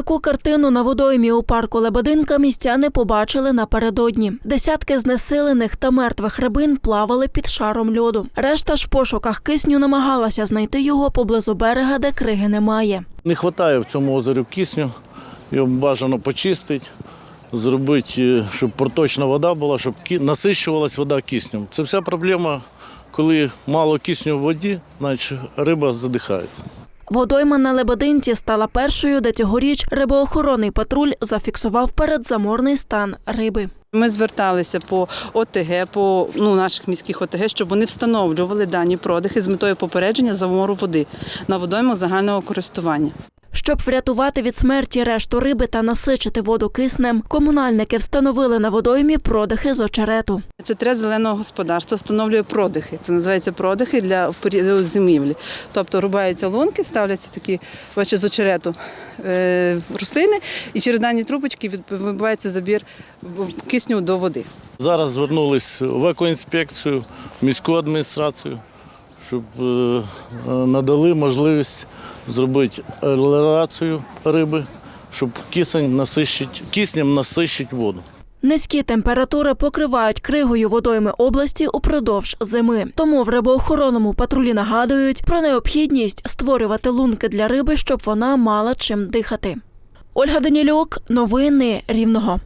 Таку картину на водоймі у парку Лебединка містяни побачили напередодні. Десятки знесилених та мертвих рибин плавали під шаром льоду. Решта ж в пошуках кисню намагалася знайти його поблизу берега, де криги немає. Не вистачає в цьому озері кисню, його бажано почистити, зробити, е, щоб проточна вода була, щоб насищувалась вода киснем. Це вся проблема, коли мало кисню в воді, значить риба задихається. Водойма на Лебединці стала першою, де цьогоріч рибоохоронний патруль зафіксував передзаморний стан риби. Ми зверталися по ОТГ, по ну, наших міських ОТГ, щоб вони встановлювали дані продихи з метою попередження замору води на водойму загального користування. Щоб врятувати від смерті решту риби та насичити воду киснем, комунальники встановили на водоймі продихи з очерету. Це тре зеленого господарства встановлює продихи. Це називається продихи для в період зимівлі. Тобто рубаються лунки, ставляться такі бачите, з очерету е, рослини, і через дані трубочки відбувається забір кисню до води. Зараз звернулись в екоінспекцію, міську адміністрацію, щоб е, надали можливість зробити аерацію риби, щоб кисень насищить, киснем насищить воду. Низькі температури покривають кригою водойми області упродовж зими. Тому в рибоохоронному патрулі нагадують про необхідність створювати лунки для риби, щоб вона мала чим дихати. Ольга Данілюк, новини Рівного.